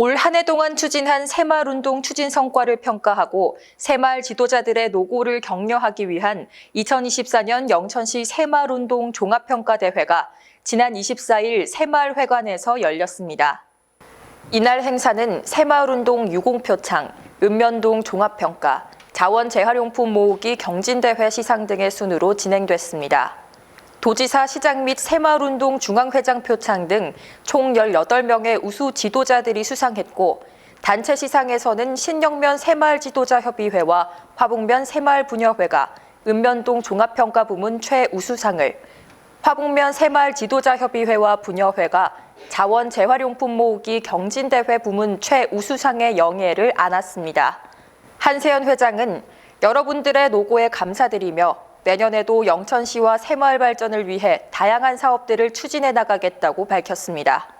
올 한 해 동안 추진한 새마을운동 추진 성과를 평가하고 새마을 지도자들의 노고를 격려하기 위한 2024년 영천시 새마을운동 종합평가대회가 지난 24일 새마을회관에서 열렸습니다. 이날 행사는 새마을운동 유공표창, 읍면동 종합평가, 자원재활용품 모으기 경진대회 시상 등의 순으로 진행됐습니다. 도지사 시장 및 새마을운동 중앙회장 표창 등 총 18명의 우수 지도자들이 수상했고 단체 시상에서는 신영면 새마을 지도자 협의회와 화북면 새마을 분여회가 읍면동 종합평가 부문 최우수상을 화북면 새마을 지도자 협의회와 분여회가 자원 재활용품 모으기 경진대회 부문 최우수상의 영예를 안았습니다. 한세현 회장은 여러분들의 노고에 감사드리며 내년에도 영천시와 새마을 발전을 위해 다양한 사업들을 추진해 나가겠다고 밝혔습니다.